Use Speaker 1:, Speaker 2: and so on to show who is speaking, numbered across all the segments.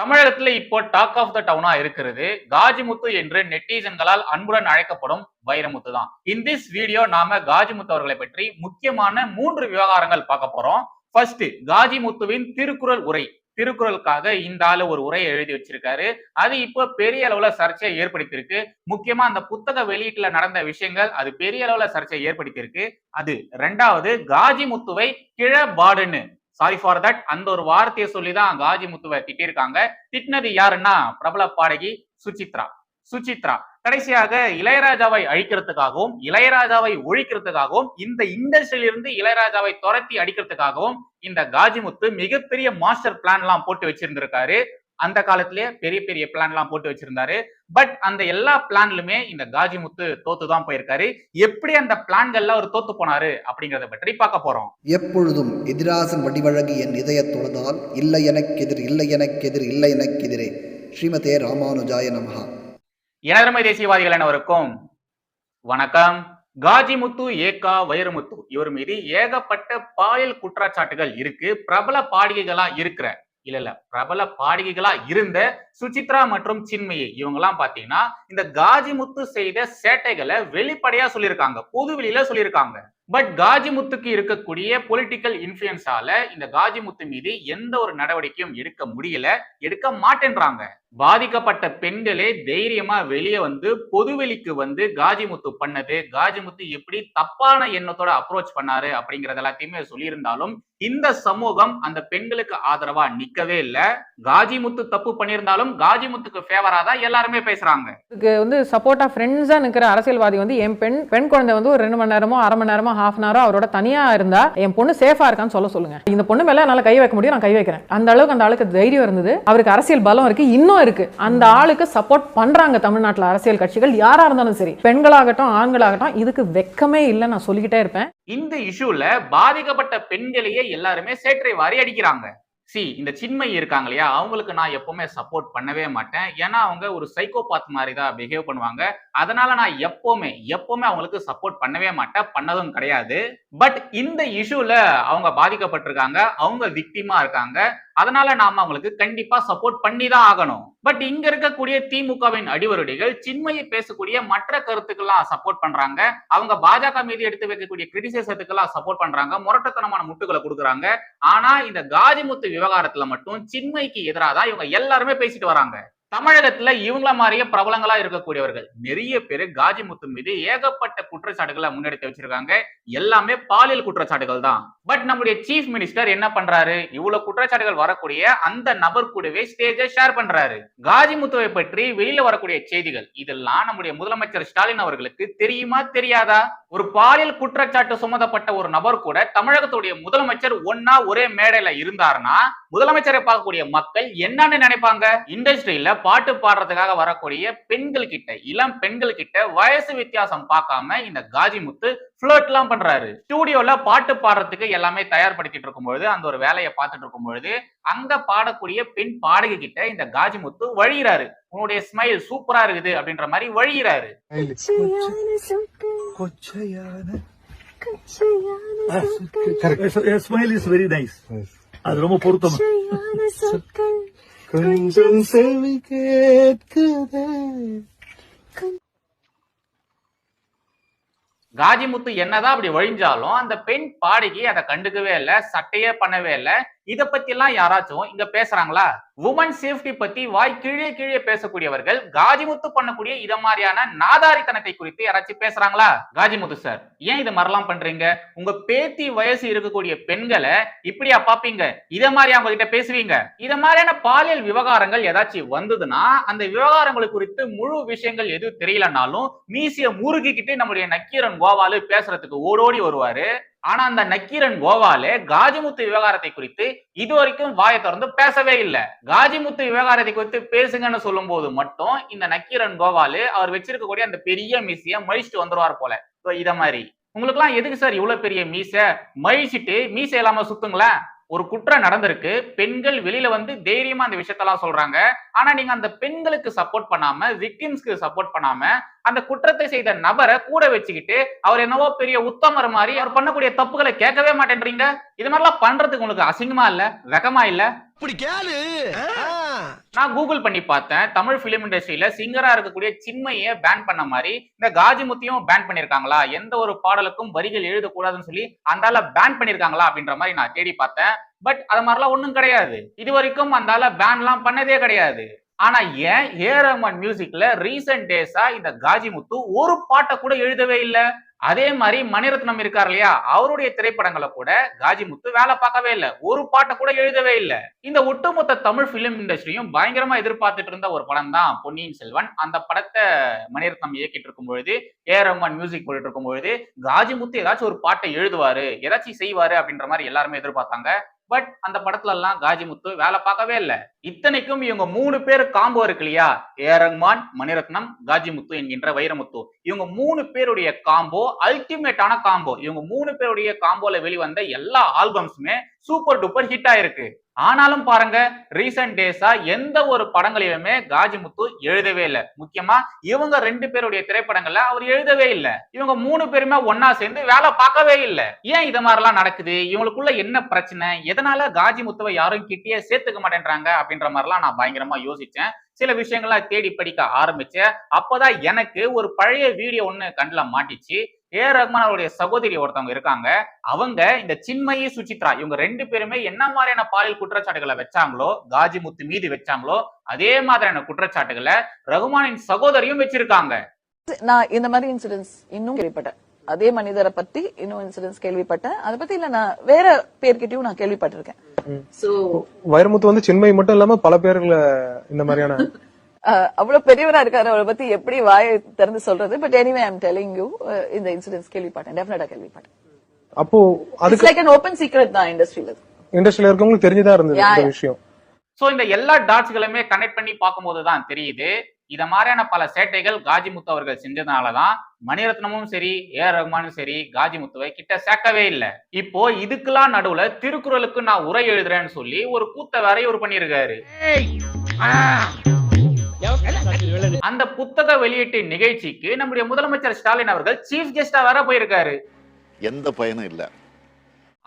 Speaker 1: தமிழகத்துல இப்போ talk of the டவுனா இருக்கிறது காஜிமுத்து என்று நெட்டிசன்களால் அன்புடன் அழைக்கப்படும் வைரமுத்து தான் இன் திஸ் வீடியோ நாம காஜிமுத்து அவர்களை பற்றி முக்கியமான மூன்று விவகாரங்கள் பார்க்க போறோம் ஃபர்ஸ்ட் காஜிமுத்துவின் திருக்குறள் உரை திருக்குறளுக்காக இந்த ஆளு ஒரு உரையை எழுதி வச்சிருக்காரு அது இப்போ பெரிய அளவுல சர்ச்சையை ஏற்படுத்தியிருக்கு முக்கியமா அந்த புத்தக வெளியீட்டுல நடந்த விஷயங்கள் அது பெரிய அளவுல சர்ச்சையை ஏற்படுத்தியிருக்கு அது ரெண்டாவது காஜிமுத்துவை கிழபாடுன்னு சாரி ஃபார் தட் அந்த ஒரு வார்த்தையை சொல்லி தான் காஜி முத்துவை திட்டிருக்காங்க திட்டினது யாருன்னா பிரபல பாடகி சுசித்ரா சுசித்ரா கடைசியாக இளையராஜாவை அழிக்கிறதுக்காகவும் இளையராஜாவை ஒழிக்கிறதுக்காகவும் இந்த இண்டஸ்ட்ரியிலிருந்து இளையராஜாவை துரத்தி அடிக்கிறதுக்காகவும் இந்த காஜிமுத்து மிகப்பெரிய மாஸ்டர் பிளான் எல்லாம் போட்டு வச்சிருந்திருக்காரு அந்த காலத்திலேயே பெரிய பெரிய பிளான்லாம் போட்டு வச்சிருந்தாரு பட் அந்த எல்லா பிளான்லுமே இந்த காஜி முத்து தோத்து தான் போயிருக்காரு எப்படி அந்த பிளான்கள்ல அவர் தோத்து போனாரு அப்படிங்கறத பற்றி பார்க்க போறோம்
Speaker 2: எப்பொழுதும் எதிராசன் வடிவழகு என் இதய தொழுதால் இல்லை எனக்கு எதிர் இல்லை எனக்கு எதிர் இல்லை எனக்கு எதிரே ஸ்ரீமதே ராமானுஜாய நமஹா
Speaker 1: எனதரமை தேசியவாதிகள் அனைவருக்கும் வணக்கம் காஜிமுத்து ஏகா வைரமுத்து இவர் மீது ஏகப்பட்ட பாலியல் குற்றச்சாட்டுகள் இருக்கு பிரபல பாடிகைகளா இருக்கிற இல்ல இல்ல பிரபல பாடகிகளா இருந்த சுசித்ரா மற்றும் சின்மயி எல்லாம் பாத்தீங்கன்னா இந்த காஜிமுத்து செய்த சேட்டைகளை வெளிப்படையா சொல்லியிருக்காங்க பொதுவெளியில சொல்லியிருக்காங்க பட் காஜிமுத்துக்கு இருக்கக்கூடிய பொலிட்டிக்கல் இன்ஃபுளுன்ஸால இந்த காஜிமுத்து மீது எந்த ஒரு நடவடிக்கையும் எடுக்க முடியல எடுக்க மாட்டேன்றாங்க பாதிக்கப்பட்ட பெண்களே தைரியமா வெளியே வந்து பொதுவெளிக்கு வந்து காஜிமுத்து பண்ணது காஜிமுத்து எப்படி தப்பான எண்ணத்தோட அப்ரோச் பண்ணாரு அப்படிங்கறது எல்லாத்தையுமே சொல்லியிருந்தாலும் இந்த சமூகம் அந்த பெண்களுக்கு ஆதரவா நிக்கவே இல்ல காஜிமுத்து தப்பு பண்ணியிருந்தாலும் காஜிமுத்துக்கு ஃபேவரா தான் எல்லாருமே பேசுறாங்க
Speaker 3: இதுக்கு வந்து சப்போர்ட்டா ஃப்ரெண்ட்ஸா நிக்கிற அரசியல்வாதி வந்து என் பெண் பெண் குழந்தை வந்து ஒரு ரெண்டு மணி நேரமோ அரை மணி நேரமோ ஹாஃப் அன் அவர் அவரோட தனியாக இருந்தால் என் பொண்ணு சேஃபாக இருக்கான்னு சொல்ல சொல்லுங்க இந்த பொண்ணு மேலே என்னால் கை வைக்க முடியும் நான் கை வைக்கிறேன் அந்த அளவுக்கு அந்த ஆளுக்கு தைரியம் இருந்தது அவருக்கு அரசியல் பலம் இருக்கு இன்னும் இருக்கு அந்த ஆளுக்கு சப்போர்ட் பண்றாங்க தமிழ்நாட்டில் அரசியல் கட்சிகள் யாரா இருந்தாலும் சரி பெண்களாகட்டும் ஆண்களாகட்டும் இதுக்கு வெக்கமே இல்லை நான் சொல்லிக்கிட்டே இருப்பேன்
Speaker 1: இந்த இஷ்யூல பாதிக்கப்பட்ட பெண்களையே எல்லாருமே சேற்றை வாரி அடிக்கிறாங்க சி இந்த சின்மை இருக்காங்க இல்லையா அவங்களுக்கு நான் எப்பவுமே சப்போர்ட் பண்ணவே மாட்டேன் ஏன்னா அவங்க ஒரு சைக்கோபாத் மாதிரி தான் பிஹேவ் பண்ணுவாங்க அதனால நான் எப்பவுமே எப்பவுமே அவங்களுக்கு சப்போர்ட் பண்ணவே மாட்டேன் பண்ணதும் கிடையாது பட் இந்த இஷ்யூல அவங்க பாதிக்கப்பட்டிருக்காங்க அவங்க விக்டிமா இருக்காங்க அதனால நாம அவங்களுக்கு கண்டிப்பா சப்போர்ட் பண்ணி தான் ஆகணும் பட் இங்க இருக்கக்கூடிய திமுகவின் அடிவருடிகள் சின்மையை பேசக்கூடிய மற்ற கருத்துக்கெல்லாம் சப்போர்ட் பண்றாங்க அவங்க பாஜக மீது எடுத்து வைக்கக்கூடிய கிரிட்டிசிசத்துக்கெல்லாம் சப்போர்ட் பண்றாங்க முரட்டத்தனமான முட்டுகளை கொடுக்குறாங்க ஆனா இந்த காஜிமுத்து விவகாரத்துல மட்டும் சின்மைக்கு எதிராக தான் இவங்க எல்லாருமே பேசிட்டு வராங்க தமிழகத்துல இவங்கள மாதிரியே பிரபலங்களா இருக்கக்கூடியவர்கள் நிறைய பேர் காஜி முத்து மீது ஏகப்பட்ட குற்றச்சாட்டுகளை முன்னெடுத்து வச்சிருக்காங்க எல்லாமே பாலியல் குற்றச்சாட்டுகள் தான் பட் நம்முடைய சீஃப் மினிஸ்டர் என்ன பண்றாரு இவ்வளவு குற்றச்சாட்டுகள் வரக்கூடிய அந்த நபர் கூடவே ஸ்டேஜை ஷேர் பண்றாரு காஜி முத்துவை பற்றி வெளியில வரக்கூடிய செய்திகள் இதெல்லாம் நம்முடைய முதலமைச்சர் ஸ்டாலின் அவர்களுக்கு தெரியுமா தெரியாதா ஒரு பாலியல் குற்றச்சாட்டு சுமதப்பட்ட ஒரு நபர் கூட தமிழகத்துடைய முதலமைச்சர் ஒன்னா ஒரே மேடையில இருந்தாருன்னா முதலமைச்சரை பார்க்கக்கூடிய மக்கள் என்னன்னு நினைப்பாங்க இண்டஸ்ட்ரியில பாட்டு பாடுறதுக்காக வரக்கூடிய பெண்கள் கிட்ட இளம் பெண்கள் கிட்ட வயசு வித்தியாசம் பார்க்காம இந்த காஜிமுத்து ஃபிளர்ட் எல்லாம் பண்றாரு ஸ்டூடியோல பாட்டு பாடுறதுக்கு எல்லாமே தயார்படுத்திட்டு இருக்கும் பொழுது அந்த ஒரு வேலையை பார்த்துட்டு இருக்கும்பொழுது அங்க பாடக்கூடிய பெண் பாடகி கிட்ட இந்த காஜிமுத்து வழிகிறாரு உன்னுடைய ஸ்மைல் சூப்பரா இருக்குது அப்படின்ற மாதிரி வழிகிறாரு
Speaker 4: ஸ்மைல் இஸ் வெரி அது ரொம்ப பொருத்தம்
Speaker 5: கொஞ்சம் செவி
Speaker 1: காஜிமுத்து என்னதான் அப்படி ஒழிஞ்சாலும் அந்த பெண் பாடகி அதை கண்டுக்கவே இல்லை சட்டையே பண்ணவே இல்லை இதை பத்தி எல்லாம் யாராச்சும் இங்க பேசுறாங்களா உமன் சேஃப்டி பத்தி வாய் கீழே கீழே பேசக்கூடியவர்கள் காஜிமுத்து பண்ணக்கூடிய இத மாதிரியான நாதாரித்தனத்தை குறித்து யாராச்சும் பேசுறாங்களா காஜிமுத்து சார் ஏன் இதை மாதிரிலாம் பண்றீங்க உங்க பேத்தி வயசு இருக்கக்கூடிய பெண்களை இப்படியா பாப்பீங்க இத மாதிரி அவங்க கிட்ட பேசுவீங்க இத மாதிரியான பாலியல் விவகாரங்கள் ஏதாச்சும் வந்ததுன்னா அந்த விவகாரங்களை குறித்து முழு விஷயங்கள் எதுவும் தெரியலனாலும் மீசிய முருகிக்கிட்டு நம்முடைய நக்கீரன் கோவாலு பேசுறதுக்கு ஓடோடி வருவாரு ஆனா அந்த நக்கீரன் கோவாலே காஜிமுத்து விவகாரத்தை குறித்து இது வரைக்கும் வாயை தொடர்ந்து பேசவே இல்லை காஜிமுத்து விவகாரத்தை குறித்து பேசுங்கன்னு சொல்லும் போது மட்டும் இந்த நக்கீரன் கோவாலு அவர் வச்சிருக்கக்கூடிய அந்த பெரிய மீசைய மழிச்சுட்டு வந்துருவார் போல இத மாதிரி உங்களுக்கு எல்லாம் எதுக்கு சார் இவ்வளவு பெரிய மீசை மழிச்சிட்டு மீசை இல்லாம சுத்துங்களேன் ஒரு குற்றம் நடந்திருக்கு பெண்கள் வெளியில வந்து தைரியமா அந்த விஷயத்தெல்லாம் சொல்றாங்க ஆனா நீங்க அந்த பெண்களுக்கு சப்போர்ட் பண்ணாம விக்டிம்ஸ்க்கு சப்போர்ட் பண்ணாம அந்த குற்றத்தை செய்த நபரை கூட வச்சுக்கிட்டு அவர் என்னவோ பெரிய உத்தமர் மாதிரி அவர் பண்ணக்கூடிய தப்புகளை கேட்கவே மாட்டேன்றீங்க இது மாதிரிலாம் பண்றதுக்கு உங்களுக்கு அசிங்கமா இல்ல வெக்கமா இல்ல நான் கூகுள் பண்ணி பார்த்தேன் தமிழ் ஃபிலிம் இண்டஸ்ட்ரியில சிங்கரா இருக்கக்கூடிய சின்மையை பேன் பண்ண மாதிரி இந்த காஜிமுத்தியும் பேன் பண்ணியிருக்காங்களா எந்த ஒரு பாடலுக்கும் வரிகள் எழுதக்கூடாதுன்னு சொல்லி அந்தால பேன் பண்ணியிருக்காங்களா அப்படின்ற மாதிரி நான் தேடி பார்த்தேன் பட் அது மாதிரிலாம் ஒன்றும் கிடையாது இது வரைக்கும் அந்தால பேன்லாம் பண்ணதே கிடையாது ஆனா ஏன் ஏ ரஹ்மான் மியூசிக்ல ரீசெண்ட் டேஸா இந்த காஜி முத்து ஒரு பாட்டை கூட எழுதவே இல்லை அதே மாதிரி மணிரத்னம் இருக்கார் இல்லையா அவருடைய திரைப்படங்களை கூட காஜி முத்து வேலை பார்க்கவே இல்லை ஒரு பாட்டை கூட எழுதவே இல்லை இந்த ஒட்டுமொத்த தமிழ் பிலிம் இண்டஸ்ட்ரியும் பயங்கரமா எதிர்பார்த்துட்டு இருந்த ஒரு படம் தான் பொன்னியின் செல்வன் அந்த படத்தை மணிரத்னம் இயக்கிட்டு இருக்கும் பொழுது ஏ ரஹ்மான் மியூசிக் போட்டுட்டு இருக்கும் பொழுது காஜி முத்து ஏதாச்சும் ஒரு பாட்டை எழுதுவாரு ஏதாச்சும் செய்வாரு அப்படின்ற மாதிரி எல்லாருமே எதிர்பார்த்தாங்க பட் அந்த படத்துல எல்லாம் காஜிமுத்து வேலை பார்க்கவே இல்லை இத்தனைக்கும் இவங்க மூணு பேர் காம்போ இருக்கு இல்லையா ஏ ரஹ்மான் மணிரத்னம் காஜிமுத்து என்கின்ற வைரமுத்து இவங்க மூணு பேருடைய காம்போ அல்டிமேட்டான காம்போ இவங்க மூணு பேருடைய காம்போல வெளிவந்த எல்லா ஆல்பம்ஸுமே சூப்பர் டூப்பர் ஹிட் ஆயிருக்கு ஆனாலும் பாருங்க ரீசன்ட் டேஸா எந்த ஒரு படங்களிலுமே காஜிமுத்து எழுதவே இல்லை முக்கியமா இவங்க ரெண்டு பேருடைய திரைப்படங்கள்ல அவர் எழுதவே இல்லை இவங்க மூணு பேருமே ஒன்னா சேர்ந்து வேலை பார்க்கவே இல்லை ஏன் இது மாதிரிலாம் நடக்குது இவங்களுக்குள்ள என்ன பிரச்சனை எதனால காஜிமுத்துவை யாரும் கிட்டேயே சேர்த்துக்க மாட்டேன்றாங்க அப்படின்ற மாதிரிலாம் நான் பயங்கரமா யோசிச்சேன் சில விஷயங்கள்லாம் தேடி படிக்க ஆரம்பிச்சேன் அப்பதான் எனக்கு ஒரு பழைய வீடியோ ஒன்று கண்ணில் மாட்டிச்சு ஏ ரஹ்மான் அவருடைய சகோதரி ஒருத்தவங்க இருக்காங்க அவங்க இந்த சின்மயி சுசித்ரா இவங்க ரெண்டு பேருமே என்ன மாதிரியான பாலியல் குற்றச்சாட்டுகளை வச்சாங்களோ காஜி முத்து மீது வச்சாங்களோ அதே மாதிரியான குற்றச்சாட்டுகளை ரகுமானின் சகோதரியும் வச்சிருக்காங்க
Speaker 6: நான் இந்த மாதிரி இன்சிடென்ட்ஸ் இன்னும் கேள்விப்பட்டேன் அதே மனிதரை பத்தி இன்னும் இன்சிடென்ட்ஸ் கேள்விப்பட்டேன் அதை பத்தி இல்ல நான் வேற பேர்கிட்டயும் நான் கேள்விப்பட்டிருக்கேன்
Speaker 7: வைரமுத்து வந்து சின்மை மட்டும் இல்லாம பல பேர்ல இந்த மாதிரியான
Speaker 6: அவ்வளவு பெரியவரா இருக்காரு அவரை பத்தி எப்படி வாய் திறந்து சொல்றது but anyway I'm telling you இந்த இன்சிடென்ட்ஸ் கேள்விப்பட்டேன் டெஃபினட்டா கேள்விப்பட்டேன் அப்போ அதுக்கு லைக் அன் ஓபன் சீக்ரெட் தான் இண்டஸ்ட்ரியில
Speaker 7: இண்டஸ்ட்ரியில இருக்கவங்களுக்கு தெரிஞ்சதா இருந்தது இந்த விஷயம்
Speaker 1: சோ இந்த எல்லா டாட்ஸ்களுமே கனெக்ட் பண்ணி பார்க்கும்போது தான் தெரியுது இத மாதிரியான பல சேட்டைகள் காஜிமுத்து அவர்கள் செஞ்சதுனாலதான் மணிரத்னமும் சரி ஏ ரஹ்மானும் சரி காஜிமுத்துவை கிட்ட சேர்க்கவே இல்லை இப்போ இதுக்கெல்லாம் நடுவுல திருக்குறளுக்கு நான் உரை எழுதுறேன்னு சொல்லி ஒரு கூத்த வேற இவர் பண்ணிருக்காரு அந்த புத்தக வெளியீட்டு நிகழ்ச்சிக்கு நம்முடைய முதலமைச்சர் ஸ்டாலின் அவர்கள் சீஃப் கெஸ்டா வர போயிருக்காரு
Speaker 8: எந்த பயனும் இல்ல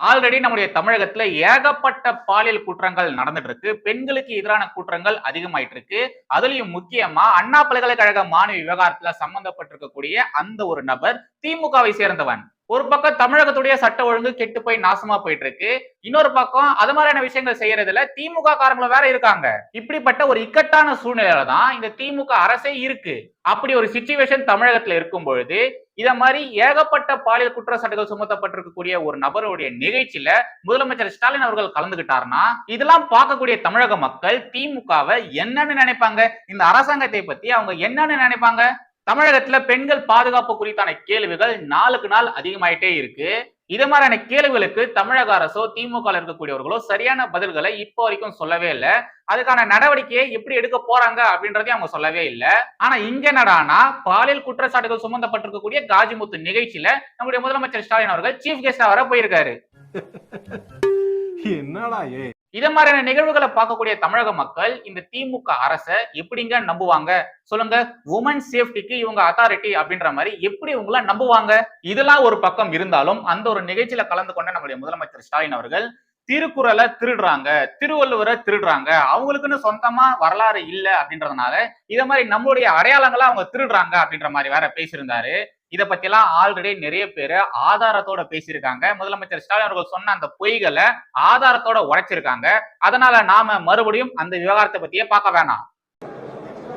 Speaker 1: ஆல்ரெடி நம்முடைய தமிழகத்துல ஏகப்பட்ட பாலியல் குற்றங்கள் நடந்துட்டு இருக்கு பெண்களுக்கு எதிரான குற்றங்கள் அதிகமாயிட்டு இருக்கு அதுலயும் முக்கியமா அண்ணா பல்கலைக்கழக மாணவி விவகாரத்துல சம்பந்தப்பட்டிருக்கக்கூடிய அந்த ஒரு நபர் திமுகவை சேர்ந்தவன் ஒரு பக்கம் தமிழகத்துடைய சட்ட ஒழுங்கு கெட்டு போய் நாசமா போயிட்டு இருக்கு இன்னொரு பக்கம் அது மாதிரியான விஷயங்கள் செய்யறதுல திமுக காரங்களும் வேற இருக்காங்க இப்படிப்பட்ட ஒரு இக்கட்டான சூழ்நிலையில தான் இந்த திமுக அரசே இருக்கு அப்படி ஒரு சுச்சுவேஷன் தமிழகத்துல இருக்கும் பொழுது இத மாதிரி ஏகப்பட்ட பாலியல் குற்றச்சாட்டுகள் சுமத்தப்பட்டிருக்கக்கூடிய ஒரு நபருடைய நிகழ்ச்சியில முதலமைச்சர் ஸ்டாலின் அவர்கள் கலந்துகிட்டார்னா இதெல்லாம் பார்க்கக்கூடிய தமிழக மக்கள் திமுகவை என்னன்னு நினைப்பாங்க இந்த அரசாங்கத்தை பத்தி அவங்க என்னன்னு நினைப்பாங்க தமிழகத்துல பெண்கள் பாதுகாப்பு குறித்தான கேள்விகள் நாளுக்கு நாள் அதிகமாயிட்டே இருக்கு இது மாதிரியான கேள்விகளுக்கு தமிழக அரசோ திமுக இருக்கக்கூடியவர்களோ சரியான பதில்களை இப்போ வரைக்கும் சொல்லவே இல்லை அதுக்கான நடவடிக்கையை எப்படி எடுக்க போறாங்க அப்படின்றதையும் அவங்க சொல்லவே இல்லை ஆனா இங்க என்னடானா பாலியல் குற்றச்சாட்டுகள் சுமந்தப்பட்டிருக்கக்கூடிய காஜிமுத்து நிகழ்ச்சியில நம்முடைய முதலமைச்சர் ஸ்டாலின் அவர்கள் சீஃப் கெஸ்டா வர போயிருக்காரு என்னடா ஏ இதை மாதிரியான நிகழ்வுகளை பார்க்கக்கூடிய தமிழக மக்கள் இந்த திமுக அரசை எப்படிங்க நம்புவாங்க சொல்லுங்க உமன் சேஃப்டிக்கு இவங்க அத்தாரிட்டி அப்படின்ற மாதிரி எப்படி இவங்கள நம்புவாங்க இதெல்லாம் ஒரு பக்கம் இருந்தாலும் அந்த ஒரு நிகழ்ச்சியில கலந்து கொண்ட நம்முடைய முதலமைச்சர் ஸ்டாலின் அவர்கள் திருக்குறளை திருடுறாங்க திருவள்ளுவரை திருடுறாங்க அவங்களுக்குன்னு சொந்தமா வரலாறு இல்லை அப்படின்றதுனால இதை மாதிரி நம்மளுடைய அடையாளங்களை அவங்க திருடுறாங்க அப்படின்ற மாதிரி வேற பேசியிருந்தாரு இதை பத்தியெல்லாம் ஆல்ரெடி நிறைய பேர் ஆதாரத்தோட பேசியிருக்காங்க முதலமைச்சர் ஸ்டாலின் அவர்கள் சொன்ன அந்த பொய்களை ஆதாரத்தோட உடைச்சிருக்காங்க அதனால நாம மறுபடியும் அந்த விவகாரத்தை பத்தியே பார்க்க வேணாம்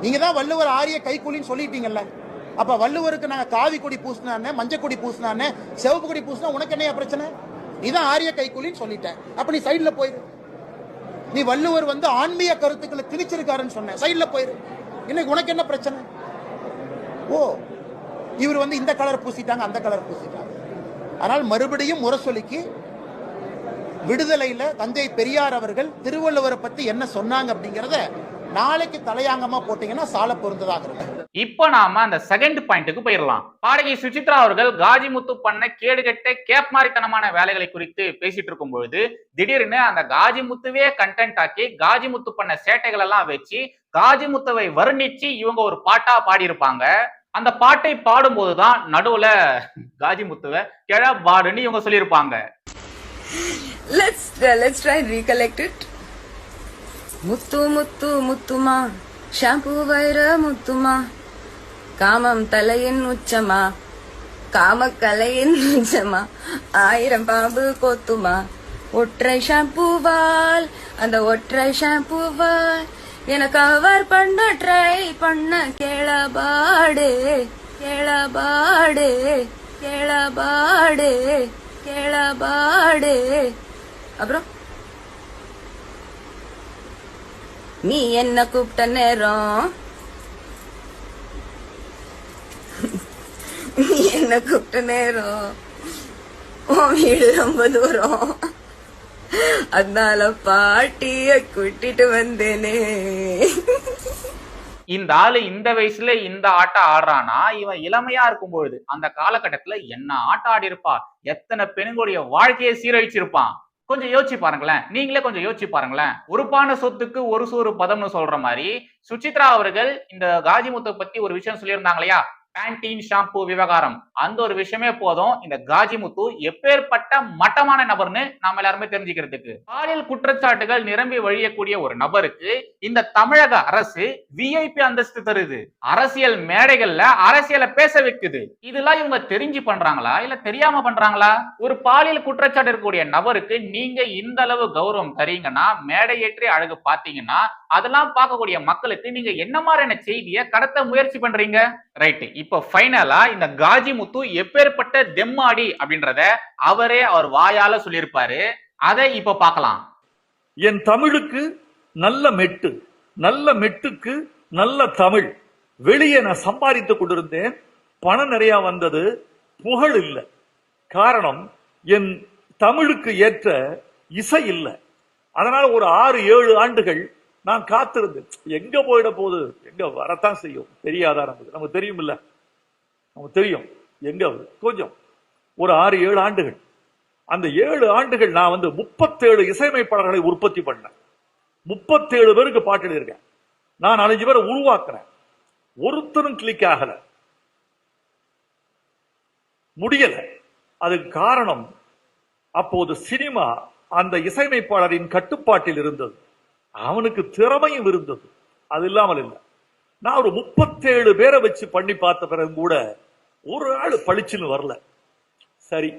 Speaker 9: நீங்க தான் வள்ளுவர் ஆரிய கைக்கூலின்னு சொல்லிட்டீங்கல்ல அப்ப வள்ளுவருக்கு நாங்க காவி கொடி பூசினானே மஞ்சள் கொடி பூசினானே செவப்பு கொடி பூசினா உனக்கு என்னையா பிரச்சனை நீ தான் ஆரிய கைக்கூலின்னு சொல்லிட்டேன் அப்ப நீ சைட்ல போயிரு நீ வள்ளுவர் வந்து ஆன்மீக கருத்துக்களை திணிச்சிருக்காருன்னு சொன்ன சைட்ல போயிரு இன்னைக்கு உனக்கு என்ன பிரச்சனை ஓ இவர் வந்து இந்த கலர் பூசிட்டாங்க அந்த கலர் பூசிட்டாங்க ஆனால் மறுபடியும் முரசொலிக்கு விடுதலையில் தந்தை பெரியார் அவர்கள் திருவள்ளுவரை பற்றி என்ன சொன்னாங்க அப்படிங்கிறத நாளைக்கு தலையாங்கமா போட்டீங்கன்னா சால பொருந்ததாக இருக்கும்
Speaker 1: இப்போ நாம அந்த செகண்ட் பாயிண்ட்டுக்கு போயிடலாம் பாடகி சுசித்ரா அவர்கள் காஜி முத்து பண்ண கேடுகட்ட கேப் மாதிரித்தனமான வேலைகளை குறித்து பேசிட்டு இருக்கும் பொழுது திடீர்னு அந்த காஜி முத்துவே கண்டென்ட் ஆக்கி காஜி முத்து பண்ண சேட்டைகள் எல்லாம் வச்சு காஜி முத்துவை வர்ணிச்சு இவங்க ஒரு பாட்டா பாடியிருப்பாங்க அந்த பாட்டை பாடும்போது தான் நடுவுல காஜி முத்துவ கிழ பாடுன்னு இவங்க சொல்லியிருப்பாங்க
Speaker 10: let's let's try Muthu Muthu முத்துமா ஷாம்பு வைர முத்துமா காமம் தலையின் உச்சமா காமக்கலையின் உச்சமா ஆயிரம் பாம்பு கொத்துமா ஒற்றை ஷாம்பூவால் அந்த ஒற்றை ஷாம்பூவால் எனக்கு அவர் பண்ண ட்ரை பண்ண கேளபாடு கேளபாடு கேளபாடு கேளபாடு அப்புறம் நீ என்ன கூப்பிட்ட நேரம் நீ என்ன கூப்பிட்ட நேரம் உன் வீடு ரொம்ப தூரம் அதனால பாட்டிய கூட்டிட்டு வந்தேனே
Speaker 1: இந்த ஆளு இந்த வயசுல இந்த ஆட்டம் ஆடுறானா இவன் இளமையா இருக்கும் பொழுது அந்த காலகட்டத்துல என்ன ஆட்டம் ஆடி இருப்பா எத்தனை பெண்களுடைய வாழ்க்கையை சீரழிச்சிருப்பான் கொஞ்சம் யோசிச்சு பாருங்களேன் நீங்களே கொஞ்சம் யோசிச்சு பாருங்களேன் உறுப்பான சொத்துக்கு ஒரு சோறு பதம்னு சொல்ற மாதிரி சுசித்ரா அவர்கள் இந்த காஜிமுத்தை பத்தி ஒரு விஷயம் சொல்லியிருந்தாங்களையா இல்லையா பேண்டீன் ஷாம்பு விவகாரம் அந்த ஒரு விஷயமே போதும் இந்த காஜிமுத்து எப்பேற்பட்ட மட்டமான நபர்னு நாம எல்லாருமே தெரிஞ்சுக்கிறதுக்கு பாலியல் குற்றச்சாட்டுகள் நிரம்பி வழியக்கூடிய ஒரு நபருக்கு இந்த தமிழக அரசு விஐபி அந்தஸ்து தருது அரசியல் மேடைகள்ல அரசியலை பேச வைக்குது இதெல்லாம் இவங்க தெரிஞ்சு பண்றாங்களா இல்ல தெரியாம பண்றாங்களா ஒரு பாலியல் குற்றச்சாட்டு இருக்கக்கூடிய நபருக்கு நீங்க இந்த அளவு கௌரவம் தரீங்கன்னா மேடையேற்றி அழகு பாத்தீங்கன்னா அதெல்லாம் பார்க்கக்கூடிய மக்களுக்கு நீங்க என்ன மாதிரியான செய்தியை கடத்த முயற்சி பண்றீங்க ரைட்டு இப்ப ஃபைனலா இந்த காஜி முத்து எப்பேற்பட்ட தெம்மாடி அப்படின்றத அவரே அவர் வாயால சொல்லியிருப்பாரு அதை இப்ப பார்க்கலாம்
Speaker 11: என் தமிழுக்கு நல்ல மெட்டு நல்ல மெட்டுக்கு நல்ல தமிழ் வெளியே நான் சம்பாதித்து கொண்டிருந்தேன் பணம் நிறைய வந்தது புகழ் இல்லை காரணம் என் தமிழுக்கு ஏற்ற இசை இல்லை அதனால ஒரு ஆறு ஏழு ஆண்டுகள் நான் காத்திருந்தேன் எங்க போயிட போகுது எங்க வரத்தான் செய்யும் தெரியாதா நமக்கு நமக்கு தெரியும் இல்லை நமக்கு தெரியும் எங்க கொஞ்சம் ஒரு ஆறு ஏழு ஆண்டுகள் அந்த ஏழு ஆண்டுகள் நான் வந்து முப்பத்தேழு இசையமைப்பாளர்களை உற்பத்தி பண்ணேன் முப்பத்தேழு பேருக்கு பாட்டு எழுதியிருக்கேன் நான் அஞ்சு பேரை உருவாக்குறேன் ஒருத்தரும் கிளிக் ஆகல முடியல அதுக்கு காரணம் அப்போது சினிமா அந்த இசையமைப்பாளரின் கட்டுப்பாட்டில் இருந்தது அவனுக்கு திறமையும் இருந்தது அது இல்லாமல் இல்லை நான் ஒரு முப்பத்தேழு பேரை வச்சு பண்ணி பார்த்த பிறகு கூட ஒரு ஆள் பளிச்சுன்னு வரல சரி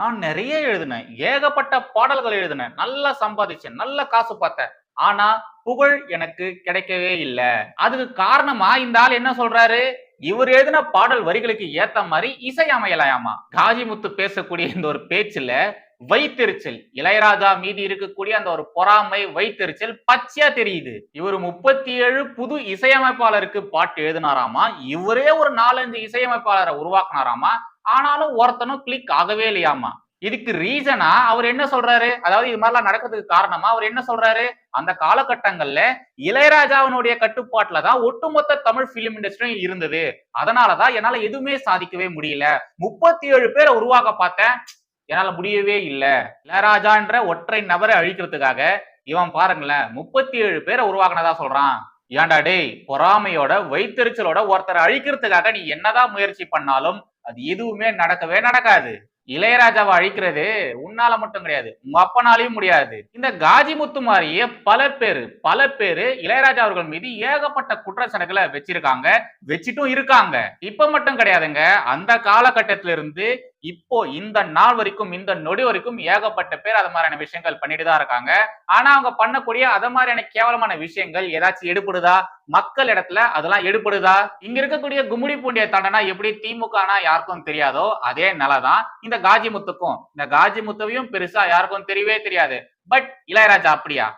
Speaker 1: நான் நிறைய எழுதினேன் ஏகப்பட்ட பாடல்கள் எழுதினேன் நல்லா சம்பாதிச்சேன் நல்ல காசு பார்த்தேன் ஆனா புகழ் எனக்கு கிடைக்கவே இல்லை அதுக்கு காரணம் இந்த ஆள் என்ன சொல்றாரு இவர் எழுதின பாடல் வரிகளுக்கு ஏத்த மாதிரி இசை அமையலாயாமா காஜிமுத்து பேசக்கூடிய இந்த ஒரு பேச்சுல வைத்தெரிச்சல் இளையராஜா மீது இருக்கக்கூடிய அந்த ஒரு பொறாமை வைத்தெரிச்சல் பச்சையா தெரியுது இவர் முப்பத்தி ஏழு புது இசையமைப்பாளருக்கு பாட்டு எழுதினாராமா இவரே ஒரு நாலஞ்சு இசையமைப்பாளரை உருவாக்குனாராமா ஆனாலும் ஒருத்தனும் கிளிக் ஆகவே இல்லையாமா இதுக்கு ரீசனா அவர் என்ன சொல்றாரு அதாவது இது மாதிரிலாம் நடக்கிறதுக்கு காரணமா அவர் என்ன சொல்றாரு அந்த காலகட்டங்கள்ல இளையராஜாவினுடைய கட்டுப்பாட்டுலதான் தான் ஒட்டுமொத்த தமிழ் பிலிம் இண்டஸ்ட்ரியும் இருந்தது அதனாலதான் என்னால எதுவுமே சாதிக்கவே முடியல முப்பத்தி ஏழு பேரை உருவாக்க பார்த்தேன் என்னால் முடியவே இல்லை இளராஜான்ற ஒற்றை நபரை அழிக்கிறதுக்காக இவன் பாருங்களேன் முப்பத்தி ஏழு பேரை உருவாக்குனதா சொல்றான் ஏண்டா டேய் பொறாமையோட வைத்தறிச்சலோட ஒருத்தரை அழிக்கிறதுக்காக நீ என்னதான் முயற்சி பண்ணாலும் அது எதுவுமே நடக்கவே நடக்காது இளையராஜாவை அழிக்கிறது உன்னால மட்டும் கிடையாது உங்க அப்பனாலையும் முடியாது இந்த காஜி முத்து மாதிரியே பல பேர் பல பேர் இளையராஜா அவர்கள் மீது ஏகப்பட்ட குற்றச்சாட்டுகளை வச்சிருக்காங்க வச்சிட்டும் இருக்காங்க இப்ப மட்டும் கிடையாதுங்க அந்த காலகட்டத்திலிருந்து இப்போ இந்த நாள் வரைக்கும் இந்த நொடி வரைக்கும் ஏகப்பட்ட பேர் அது மாதிரியான விஷயங்கள் பண்ணிட்டு தான் இருக்காங்க ஆனா அவங்க பண்ணக்கூடிய அது மாதிரியான கேவலமான விஷயங்கள் ஏதாச்சும் எடுப்படுதா மக்கள் இடத்துல அதெல்லாம் எடுப்படுதா இங்க இருக்கக்கூடிய கும்முடி பூண்டிய தண்டனா எப்படி திமுக யாருக்கும் தெரியாதோ அதே நிலதான் இந்த காஜிமுத்துக்கும் இந்த காஜிமுத்தவையும் பெருசா யாருக்கும் தெரியவே தெரியாது பட் இளையராஜா அப்படியா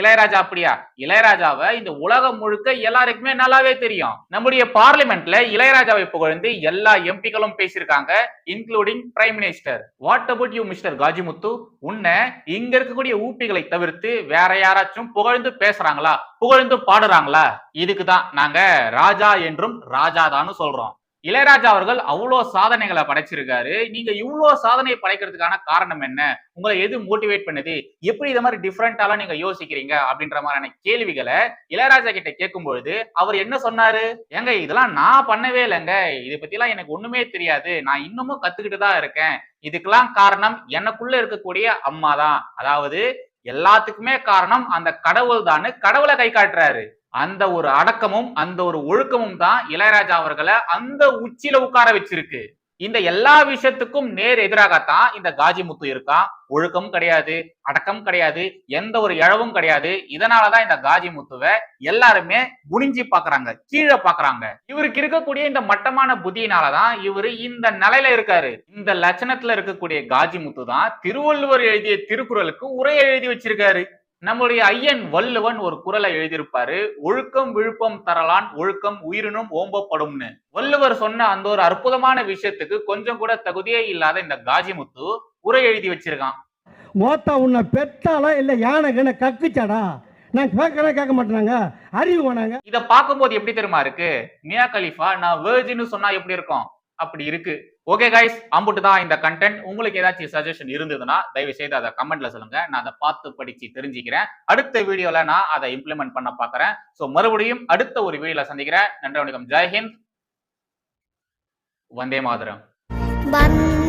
Speaker 1: இளையராஜா அப்படியா இளையராஜாவை இந்த உலகம் முழுக்க எல்லாருக்குமே நல்லாவே தெரியும் நம்முடைய பார்லிமெண்ட்ல இளையராஜாவை புகழ்ந்து எல்லா எம்பிக்களும் பேசியிருக்காங்க including prime minister what about you mister Kajimuthu உன்னை இங்க இருக்கக்கூடிய ஊப்பிகளை தவிர்த்து வேற யாராச்சும் புகழ்ந்து பேசுறாங்களா புகழ்ந்து பாடுறாங்களா இதுக்கு தான் நாங்க ராஜா என்றும் ராஜாதான்னு சொல்றோம் இளையராஜா அவர்கள் அவ்வளோ சாதனைகளை படைச்சிருக்காரு நீங்க இவ்வளோ சாதனை படைக்கிறதுக்கான காரணம் என்ன உங்களை எது மோட்டிவேட் பண்ணுது எப்படி இதை மாதிரி டிஃப்ரெண்டாலாம் நீங்க யோசிக்கிறீங்க அப்படின்ற மாதிரியான கேள்விகளை இளையராஜா கிட்ட கேட்கும்பொழுது அவர் என்ன சொன்னாரு ஏங்க இதெல்லாம் நான் பண்ணவே இல்லைங்க இதை பத்திலாம் எனக்கு ஒண்ணுமே தெரியாது நான் இன்னமும் கத்துக்கிட்டு தான் இருக்கேன் இதுக்கெல்லாம் காரணம் எனக்குள்ள இருக்கக்கூடிய அம்மா தான் அதாவது எல்லாத்துக்குமே காரணம் அந்த கடவுள் தான் கடவுளை கை காட்டுறாரு அந்த ஒரு அடக்கமும் அந்த ஒரு ஒழுக்கமும் தான் இளையராஜா அவர்களை அந்த உச்சியில உட்கார வச்சிருக்கு இந்த எல்லா விஷயத்துக்கும் நேர் எதிராகத்தான் இந்த காஜி முத்து இருக்கான் ஒழுக்கமும் கிடையாது அடக்கம் கிடையாது எந்த ஒரு இழவும் கிடையாது இதனாலதான் இந்த காஜி முத்துவை எல்லாருமே குனிஞ்சி பாக்குறாங்க கீழே பாக்குறாங்க இவருக்கு இருக்கக்கூடிய இந்த மட்டமான புத்தியினாலதான் இவர் இந்த நிலையில இருக்காரு இந்த லட்சணத்துல இருக்கக்கூடிய காஜி முத்து தான் திருவள்ளுவர் எழுதிய திருக்குறளுக்கு உரை எழுதி வச்சிருக்காரு நம்முடைய ஐயன் வள்ளுவன் ஒரு குரலை எழுதியிருப்பாரு ஒழுக்கம் விழுப்பம் தரலான் ஒழுக்கம் உயிரினும் ஓம்பப்படும்னு வள்ளுவர் சொன்ன அந்த ஒரு அற்புதமான விஷயத்துக்கு கொஞ்சம் கூட தகுதியே இல்லாத இந்த காஜிமுத்து உரை எழுதி வச்சிருக்கான்
Speaker 12: மோத்தா உன்னை பெத்தாலா இல்ல யானை கக்குச்சாடா நான் கேட்கறேன் கேட்க மாட்டேனாங்க அறிவு வேணாங்க
Speaker 1: இதை பார்க்கும்போது எப்படி தெரியுமா இருக்கு மியா கலிஃபா நான் வேர்ஜின்னு சொன்னா எப்படி இருக்கும் அப்படி இருக்கு ஓகே கைஸ் அம்புட்டு தான் இந்த கண்டென்ட் உங்களுக்கு ஏதாச்சும் சஜஷன் இருந்ததுன்னா தயவு செய்து அதை கமெண்ட்ல சொல்லுங்க நான் அதை பார்த்து படிச்சு தெரிஞ்சுக்கிறேன் அடுத்த வீடியோல நான் அதை இம்ப்ளிமெண்ட் பண்ண பாக்குறேன் ஸோ மறுபடியும் அடுத்த ஒரு வீடியோல சந்திக்கிறேன் நன்றி வணக்கம் ஜெய்ஹிந்த் வந்தே மாதரம்